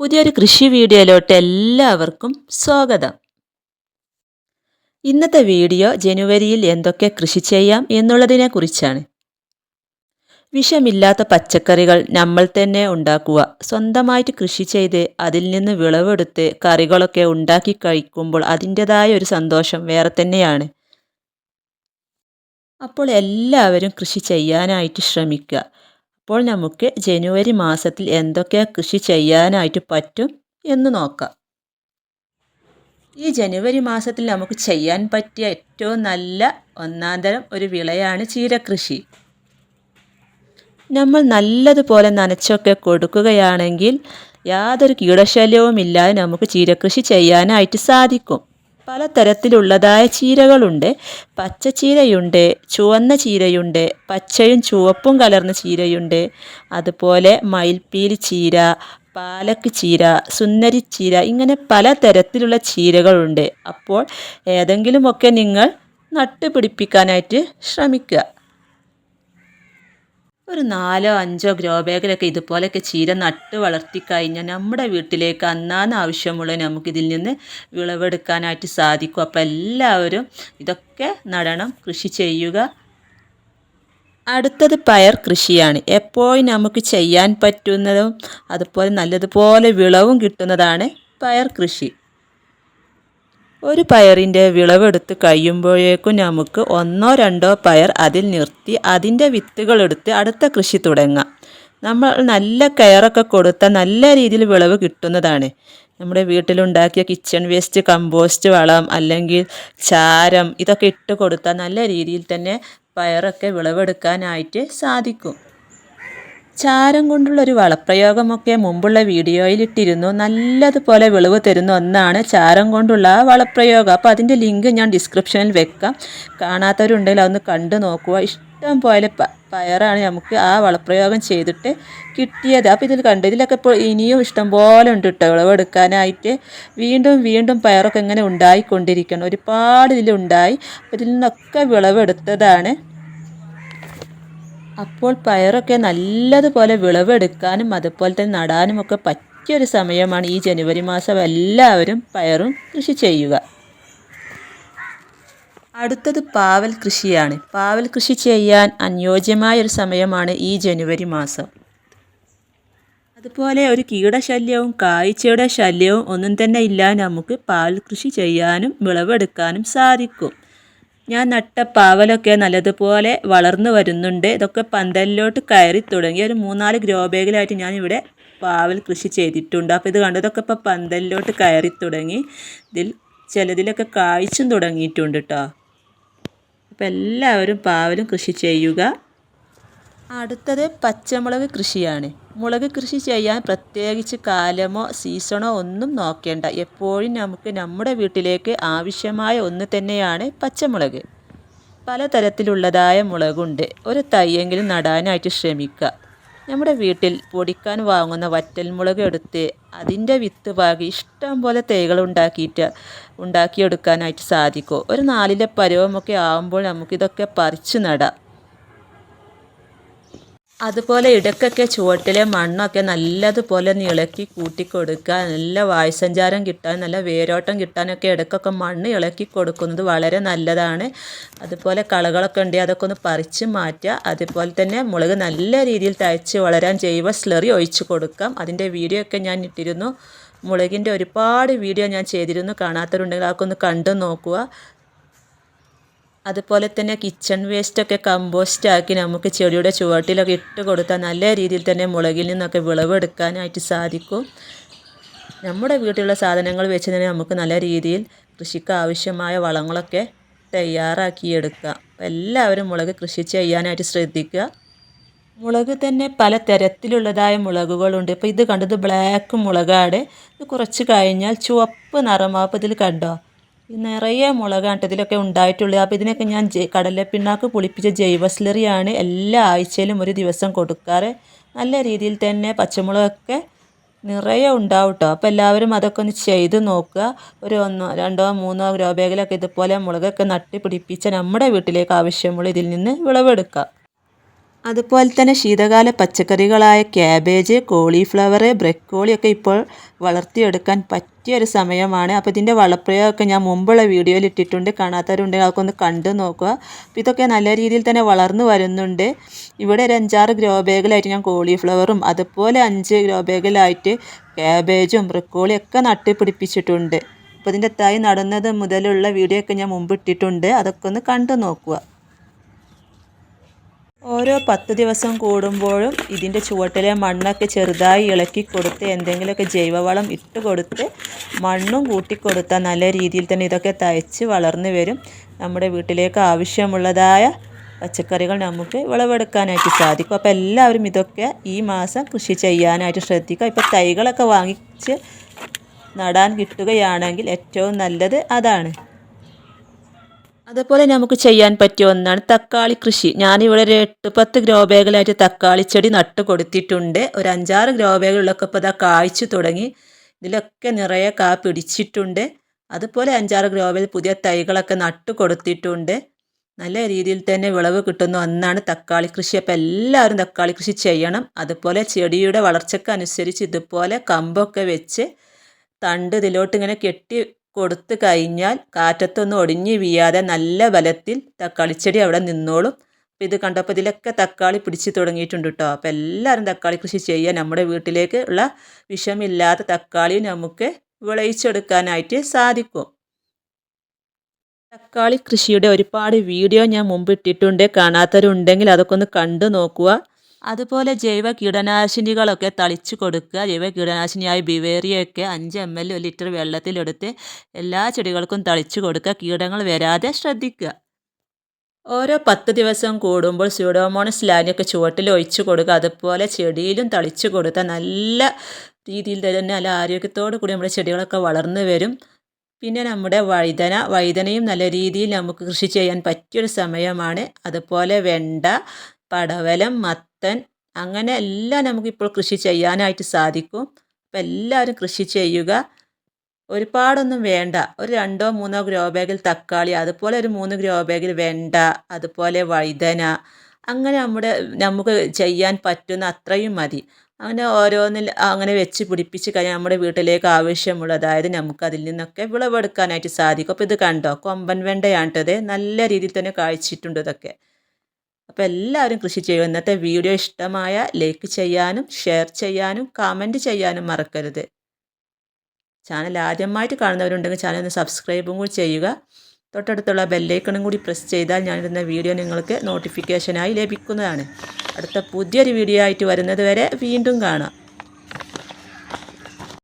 പുതിയൊരു കൃഷി വീഡിയോയിലോട്ട് എല്ലാവർക്കും സ്വാഗതം. ഇന്നത്തെ വീഡിയോ ജനുവരിയിൽ എന്തൊക്കെ കൃഷി ചെയ്യാം എന്നുള്ളതിനെ കുറിച്ചാണ്. വിഷമില്ലാത്ത പച്ചക്കറികൾ നമ്മൾ തന്നെ ഉണ്ടാക്കുക. സ്വന്തമായിട്ട് കൃഷി ചെയ്ത് അതിൽ നിന്ന് വിളവെടുത്ത് കറികളൊക്കെ ഉണ്ടാക്കി കഴിക്കുമ്പോൾ അതിന്റെതായ ഒരു സന്തോഷം വേറെ തന്നെയാണ്. അപ്പോൾ എല്ലാവരും കൃഷി ചെയ്യാനായിട്ട് ശ്രമിക്കുക. അപ്പോൾ നമുക്ക് ജനുവരി മാസത്തിൽ എന്തൊക്കെ കൃഷി ചെയ്യാനായിട്ട് പറ്റും എന്ന് നോക്കാം. ഈ ജനുവരി മാസത്തിൽ നമുക്ക് ചെയ്യാൻ പറ്റിയ ഏറ്റവും നല്ല ഒന്നാം തരം ഒരു വിളയാണ് ചീരകൃഷി. നമ്മൾ നല്ലതുപോലെ നനച്ചൊക്കെ കൊടുക്കുകയാണെങ്കിൽ യാതൊരു കീടശല്യവും ഇല്ലാതെ നമുക്ക് ചീരകൃഷി ചെയ്യാനായിട്ട് സാധിക്കും. പലതരത്തിലുള്ളതായ ചീരകളുണ്ട്. പച്ച ചീരയുണ്ട് ചുവന്ന ചീരയുണ്ട് പച്ചയും ചുവപ്പും കലർന്ന ചീരയുണ്ട്. അതുപോലെ മയിൽപ്പീലി ചീര പാലക്ക് ചീര സുന്ദരി ചീര ഇങ്ങനെ പലതരത്തിലുള്ള ചീരകളുണ്ട്. അപ്പോൾ ഏതെങ്കിലുമൊക്കെ നിങ്ങൾ നട്ടുപിടിപ്പിക്കാനായിട്ട് ശ്രമിക്കുക. ഒരു നാലോ അഞ്ചോ ഗ്രോ ബാഗിലൊക്കെ ഇതുപോലെയൊക്കെ ചീര നട്ട് വളർത്തി കഴിഞ്ഞാൽ നമ്മുടെ വീട്ടിലേക്ക് അന്നാന്ന് ആവശ്യമുള്ള നമുക്കിതിൽ നിന്ന് വിളവെടുക്കാനായിട്ട് സാധിക്കും. അപ്പോൾ എല്ലാവരും ഇതൊക്കെ നടണം കൃഷി ചെയ്യുക. അടുത്തത് പയർ കൃഷിയാണ്. എപ്പോഴും നമുക്ക് ചെയ്യാൻ പറ്റുന്നതും അതുപോലെ നല്ലതുപോലെ വിളവും കിട്ടുന്നതാണ് പയർ കൃഷി. ഒരു പയറിന്റെ വിളവെടുത്ത് കഴിയുമ്പോഴേക്കും നമുക്ക് ഒന്നോ രണ്ടോ പയർ അതിൽ നിർത്തി അതിന്റെ വിത്തുകളെടുത്ത് അടുത്ത കൃഷി തുടങ്ങാം. നമ്മൾ നല്ല കെയറൊക്കെ കൊടുത്താൽ നല്ല രീതിയിൽ വിളവ് കിട്ടുന്നതാണ്. നമ്മുടെ വീട്ടിലുണ്ടാക്കിയ കിച്ചൺ വേസ്റ്റ് കമ്പോസ്റ്റ് വളം അല്ലെങ്കിൽ ചാരം ഇതൊക്കെ ഇട്ട് കൊടുത്താൽ നല്ല രീതിയിൽ തന്നെ പയറൊക്കെ വിളവെടുക്കാനായിട്ട് സാധിക്കും. ചാരം കൊണ്ടുള്ളൊരു വളപ്രയോഗമൊക്കെ മുമ്പുള്ള വീഡിയോയിൽ ഇട്ടിരുന്നു നല്ലതുപോലെ വിളവ് തരുന്ന ഒന്നാണ് ചാരം കൊണ്ടുള്ള ആ വളപ്രയോഗം. അപ്പോൾ അതിന്റെ ലിങ്ക് ഞാൻ ഡിസ്ക്രിപ്ഷനിൽ വെക്കാം. കാണാത്തവരുണ്ടെങ്കിൽ അതൊന്ന് കണ്ടു നോക്കുക. ഇഷ്ടം പോലെ പയറാണ് നമുക്ക് ആ വളപ്രയോഗം ചെയ്തിട്ട് കിട്ടിയത്. അപ്പോൾ ഇതിൽ കണ്ടു. ഇതിലൊക്കെ ഇപ്പോൾ ഇനിയും ഇഷ്ടം പോലെ ഉണ്ട് കേട്ടോ വിളവെടുക്കാനായിട്ട് വീണ്ടും വീണ്ടും പയറൊക്കെ ഇങ്ങനെ ഉണ്ടായിക്കൊണ്ടിരിക്കണം ഒരുപാട് ഇതിലുണ്ടായി അപ്പോൾ ഇതിൽ നിന്നൊക്കെ വിളവെടുത്തതാണ്. അപ്പോൾ പയറൊക്കെ നല്ലതുപോലെ വിളവെടുക്കാനും അതുപോലെ തന്നെ നടാനും ഒക്കെ പറ്റിയൊരു സമയമാണ് ഈ ജനുവരി മാസം എല്ലാവരും പയറും കൃഷി ചെയ്യുക. അടുത്തത് പാവൽ കൃഷിയാണ്. പാവൽ കൃഷി ചെയ്യാൻ അനുയോജ്യമായ ഒരു സമയമാണ് ഈ ജനുവരി മാസം. അതുപോലെ ഒരു കീടശല്യവും കായ്ച്ചയുടെ ശല്യവും ഒന്നും തന്നെ ഇല്ലാതെ നമുക്ക് പാവൽ കൃഷി ചെയ്യാനും വിളവെടുക്കാനും സാധിക്കും. ഞാൻ നട്ട പാവലൊക്കെ നല്ലതുപോലെ വളർന്നു വരുന്നുണ്ട്. ഇതൊക്കെ പന്തലിലോട്ട് കയറി തുടങ്ങി. ഒരു മൂന്നാൽ ഗ്രോ ബാഗിലായിട്ട് ഞാനിവിടെ പാവൽ കൃഷി ചെയ്തിട്ടുണ്ട്. അപ്പോൾ ഇത് കണ്ടതൊക്കെ ഇപ്പോൾ പന്തലിലോട്ട് കയറി തുടങ്ങി. ഇതിൽ ചിലതിലൊക്കെ കായ്ച്ചും തുടങ്ങിയിട്ടുണ്ട് കേട്ടോ അപ്പോൾ എല്ലാവരും പാവലും കൃഷി ചെയ്യുക. അടുത്തത് പച്ചമുളക് കൃഷിയാണ്. മുളക് കൃഷി ചെയ്യാൻ പ്രത്യേകിച്ച് കാലമോ സീസണോ ഒന്നും നോക്കേണ്ട. എപ്പോഴും നമുക്ക് നമ്മുടെ വീട്ടിലേക്ക് ആവശ്യമായ ഒന്ന് തന്നെയാണ് പച്ചമുളക്. പലതരത്തിലുള്ളതായ മുളകുണ്ട്. ഒരു തയ്യെങ്കിലും നടാനായിട്ട് ശ്രമിക്കുക. നമ്മുടെ വീട്ടിൽ പൊടിക്കാൻ വാങ്ങുന്ന വറ്റൽമുളക് എടുത്ത് അതിന്റെ വിത്ത് പാകി ഇഷ്ടം പോലെ തൈകൾ ഉണ്ടാക്കിയിട്ട് ഉണ്ടാക്കിയെടുക്കാനായിട്ട് സാധിക്കും. ഒരു നാലിലെ പരുവമൊക്കെ ആകുമ്പോൾ നമുക്കിതൊക്കെ പറിച്ചു നടാം. അതുപോലെ ഇടയ്ക്കൊക്കെ ചുവട്ടിലെ മണ്ണൊക്കെ നല്ലതുപോലെ ഒന്ന് ഇളക്കി കൂട്ടി കൊടുക്കുക നല്ല വായുസഞ്ചാരം കിട്ടാൻ നല്ല വേരോട്ടം കിട്ടാനൊക്കെ ഇടയ്ക്കൊക്കെ മണ്ണ് ഇളക്കി കൊടുക്കുന്നത് വളരെ നല്ലതാണ്. അതുപോലെ കളകളൊക്കെ ഉണ്ടെങ്കിൽ അതൊക്കെ ഒന്ന് പറിച്ച് മാറ്റുക. അതുപോലെ തന്നെ മുളക് നല്ല രീതിയിൽ തയ്ച്ച് വളരാൻ ജൈവ സ്ലറി ഒഴിച്ച് കൊടുക്കാം. അതിന്റെ വീഡിയോ ഒക്കെ ഞാൻ ഇട്ടിരുന്നു. മുളകിന്റെ ഒരുപാട് വീഡിയോ ഞാൻ ചെയ്തിരുന്നു. കാണാത്തവരുണ്ടെങ്കിൽ അതൊക്കെ ഒന്ന് കണ്ടു നോക്കുക. അതുപോലെ തന്നെ കിച്ചൺ വേസ്റ്റൊക്കെ കമ്പോസ്റ്റാക്കി നമുക്ക് ചെടിയുടെ ചുവട്ടിലൊക്കെ ഇട്ട് കൊടുത്താൽ നല്ല രീതിയിൽ തന്നെ മുളകിൽ നിന്നൊക്കെ വിളവെടുക്കാനായിട്ട് സാധിക്കും. നമ്മുടെ വീട്ടിലുള്ള സാധനങ്ങൾ വെച്ച് തന്നെ നമുക്ക് നല്ല രീതിയിൽ കൃഷിക്ക് ആവശ്യമായ വളങ്ങളൊക്കെ തയ്യാറാക്കിയെടുക്കാം എല്ലാവരും മുളക് കൃഷി ചെയ്യാനായിട്ട് ശ്രദ്ധിക്കുക. മുളക് തന്നെ പല തരത്തിലുള്ളതായ മുളകുകളുണ്ട്. ഇപ്പോൾ ഇത് കണ്ടത് ബ്ലാക്ക് മുളകാട് ഇത് കുറച്ച് കഴിഞ്ഞാൽ ചുവപ്പ് നിറമാപ്പ് ഇതിൽ കണ്ടോ? നിറയെ മുളകാണ് ഇതിലൊക്കെ ഉണ്ടായിട്ടുള്ളത്. അപ്പോൾ ഇതിനൊക്കെ ഞാൻ കടലപ്പിണ്ണാക്ക് പുളിപ്പിച്ച ജൈവ സ്ലറിയാണ് എല്ലാ ആഴ്ചയിലും ഒരു ദിവസം കൊടുക്കാറ്. നല്ല രീതിയിൽ തന്നെ പച്ചമുളകൊക്കെ നിറയെ ഉണ്ടാവും കേട്ടോ. അപ്പോൾ എല്ലാവരും അതൊക്കെ ഒന്ന് ചെയ്ത് നോക്കുക. ഒരു ഒന്നോ രണ്ടോ മൂന്നോ ഗ്രോ ബാഗിലൊക്കെ ഇതുപോലെ മുളകൊക്കെ നട്ടി പിടിപ്പിച്ച നമ്മുടെ വീട്ടിലേക്ക് ആവശ്യമുള്ള ഇതിൽ നിന്ന് വിളവെടുക്കുക. അതുപോലെ തന്നെ ശീതകാല പച്ചക്കറികളായ ക്യാബേജ് കോളിഫ്ലവർ ബ്രക്കോളിയൊക്കെ ഇപ്പോൾ വളർത്തിയെടുക്കാൻ പറ്റിയ ഒരു സമയമാണ്. അപ്പോൾ ഇതിന്റെ വളപ്രയോഗമൊക്കെ ഞാൻ മുമ്പുള്ള വീഡിയോയിൽ ഇട്ടിട്ടുണ്ട്. കാണാത്തവരുണ്ടെങ്കിൽ അതൊക്കെ ഒന്ന് കണ്ടു നോക്കുക. അപ്പോൾ ഇതൊക്കെ നല്ല രീതിയിൽ തന്നെ വളർന്നു വരുന്നുണ്ട്. ഇവിടെ ഒരു അഞ്ചാറ് ഗ്രോ ബാഗിലായിട്ട് ഞാൻ കോളിഫ്ലവറും അതുപോലെ അഞ്ച് ഗ്രോ ബാഗിലായിട്ട് ക്യാബേജും ബ്രക്കോളിയൊക്കെ നട്ട് പിടിപ്പിച്ചിട്ടുണ്ട് അപ്പോൾ ഇതിന്റെ തൈ നടുന്നത് മുതലുള്ള വീഡിയോ ഒക്കെ ഞാൻ മുമ്പ് ഇട്ടിട്ടുണ്ട്. അതൊക്കെ ഒന്ന് കണ്ടു നോക്കുക. ഓരോ പത്ത് ദിവസം കൂടുമ്പോഴും ഇതിന്റെ ചുവട്ടിലെ മണ്ണൊക്കെ ചെറുതായി ഇളക്കി കൊടുത്ത് എന്തെങ്കിലുമൊക്കെ ജൈവവളം ഇട്ട് കൊടുത്ത് മണ്ണും കൂട്ടിക്കൊടുത്താൽ നല്ല രീതിയിൽ തന്നെ ഇതൊക്കെ തയ്ച്ച് വളർന്നു വരും. നമ്മുടെ വീട്ടിലേക്ക് ആവശ്യമുള്ളതായ പച്ചക്കറികൾ നമുക്ക് വിളവെടുക്കാനായിട്ട് സാധിക്കും. അപ്പോൾ എല്ലാവരും ഇതൊക്കെ ഈ മാസം കൃഷി ചെയ്യാനായിട്ട് ശ്രദ്ധിക്കുക. ഇപ്പോൾ തൈകളൊക്കെ വാങ്ങിച്ച് നടാൻ കിട്ടുകയാണെങ്കിൽ ഏറ്റവും നല്ലത് അതാണ്. അതുപോലെ നമുക്ക് ചെയ്യാൻ പറ്റിയ ഒന്നാണ് തക്കാളി കൃഷി. ഞാനിവിടെ ഒരു എട്ട് പത്ത് ഗ്രോ ബാഗിലായിട്ട് തക്കാളി ചെടി നട്ട് കൊടുത്തിട്ടുണ്ട്. ഒരു അഞ്ചാറ് ഗ്രോ ബാഗുകളൊക്കെ ഇപ്പോൾ ഇതാ കായ്ച്ചു തുടങ്ങി. ഇതിലൊക്കെ നിറയെ കാ പിടിച്ചിട്ടുണ്ട്. അതുപോലെ അഞ്ചാറ് ഗ്രോ ബാഗിൽ പുതിയ തൈകളൊക്കെ നട്ട് കൊടുത്തിട്ടുണ്ട്. നല്ല രീതിയിൽ തന്നെ വിളവ് കിട്ടുന്ന ഒന്നാണ് തക്കാളി കൃഷി. അപ്പോൾ എല്ലാവരും തക്കാളി കൃഷി ചെയ്യണം. അതുപോലെ ചെടിയുടെ വളർച്ചയ്ക്ക് അനുസരിച്ച് ഇതുപോലെ കമ്പൊക്കെ വെച്ച് തണ്ട് ഇതിലോട്ട് ഇങ്ങനെ കെട്ടി കൊടുത്തു കഴിഞ്ഞാൽ കാറ്റത്തൊന്നും ഒടിഞ്ഞു വീയാതെ നല്ല ബലത്തിൽ തക്കാളിച്ചെടി അവിടെ നിന്നോളും. അപ്പോൾ ഇത് കണ്ടപ്പോൾ ഇതിലൊക്കെ തക്കാളി പിടിച്ച് തുടങ്ങിയിട്ടുണ്ട് കേട്ടോ അപ്പോൾ എല്ലാവരും തക്കാളി കൃഷി ചെയ്യുക. നമ്മുടെ വീട്ടിലേക്ക് ഉള്ള വിഷമില്ലാത്ത തക്കാളി നമുക്ക് വിളയിച്ചെടുക്കാനായിട്ട് സാധിക്കും. തക്കാളി കൃഷിയുടെ ഒരുപാട് വീഡിയോ ഞാൻ മുമ്പ് ഇട്ടിട്ടുണ്ട്. കാണാത്തവരുണ്ടെങ്കിൽ അതൊക്കെ ഒന്ന് കണ്ടു നോക്കുക. അതുപോലെ ജൈവ കീടനാശിനികളൊക്കെ തളിച്ചു കൊടുക്കുക. ജൈവ കീടനാശിനിയായ ബിവേറിയൊക്കെ അഞ്ച് എം എൽ ഒരു ലിറ്റർ വെള്ളത്തിലെടുത്ത് എല്ലാ ചെടികൾക്കും തളിച്ചു കൊടുക്കുക. കീടങ്ങൾ വരാതെ ശ്രദ്ധിക്കുക. ഓരോ പത്ത് ദിവസം കൂടുമ്പോൾ സ്യൂഡോമോണസ് ലാനിയൊക്കെ ചുവട്ടിൽ ഒഴിച്ചു കൊടുക്കുക. അതുപോലെ ചെടിയിലും തളിച്ചു കൊടുത്താൽ നല്ല രീതിയിൽ തന്നെ നല്ല ആരോഗ്യത്തോടു കൂടി നമ്മുടെ ചെടികളൊക്കെ വളർന്നു വരും. പിന്നെ നമ്മുടെ വഴുതന. വഴുതനയും നല്ല രീതിയിൽ നമുക്ക് കൃഷി ചെയ്യാൻ പറ്റിയൊരു സമയമാണ്. അതുപോലെ വെണ്ട. പടവലം മത്തൻ അങ്ങനെ എല്ലാം നമുക്കിപ്പോൾ കൃഷി ചെയ്യാനായിട്ട് സാധിക്കും. അപ്പം എല്ലാവരും കൃഷി ചെയ്യുക. ഒരുപാടൊന്നും വേണ്ട. ഒരു രണ്ടോ മൂന്നോ ഗ്രോ ബാഗിൽ തക്കാളി അതുപോലെ ഒരു മൂന്ന് ഗ്രോ ബാഗിൽ വെണ്ട അതുപോലെ വഴുതന അങ്ങനെ നമ്മുടെ നമുക്ക് ചെയ്യാൻ പറ്റുന്ന അത്രയും മതി. അങ്ങനെ ഓരോന്നിൽ അങ്ങനെ വെച്ച് പിടിപ്പിച്ച് കഴിഞ്ഞാൽ നമ്മുടെ വീട്ടിലേക്ക് ആവശ്യമുള്ള അതായത് നമുക്ക് അതിൽ നിന്നൊക്കെ വിളവെടുക്കാനായിട്ട് സാധിക്കും. അപ്പോൾ ഇത് കണ്ടോ? കൊമ്പൻ വെണ്ടയാണ്ടത് നല്ല രീതിയിൽ തന്നെ കാഴ്ചിട്ടുണ്ട് ഇതൊക്കെ. അപ്പോൾ എല്ലാവരും കൃഷി ചെയ്യും. ഇന്നത്തെ വീഡിയോ ഇഷ്ടമായ ലൈക്ക് ചെയ്യാനും ഷെയർ ചെയ്യാനും കമന്റ് ചെയ്യാനും മറക്കരുത്. ചാനൽ ആദ്യമായിട്ട് കാണുന്നവരുണ്ടെങ്കിൽ ചാനൽ ഒന്ന് സബ്സ്ക്രൈബും കൂടി ചെയ്യുക. തൊട്ടടുത്തുള്ള ബെല്ലൈക്കണും കൂടി പ്രസ് ചെയ്താൽ ഞാനിടുന്ന വീഡിയോ നിങ്ങൾക്ക് നോട്ടിഫിക്കേഷനായി ലഭിക്കുന്നതാണ്. അടുത്ത പുതിയൊരു വീഡിയോ ആയിട്ട് വരുന്നത് വരെ വീണ്ടും കാണാം.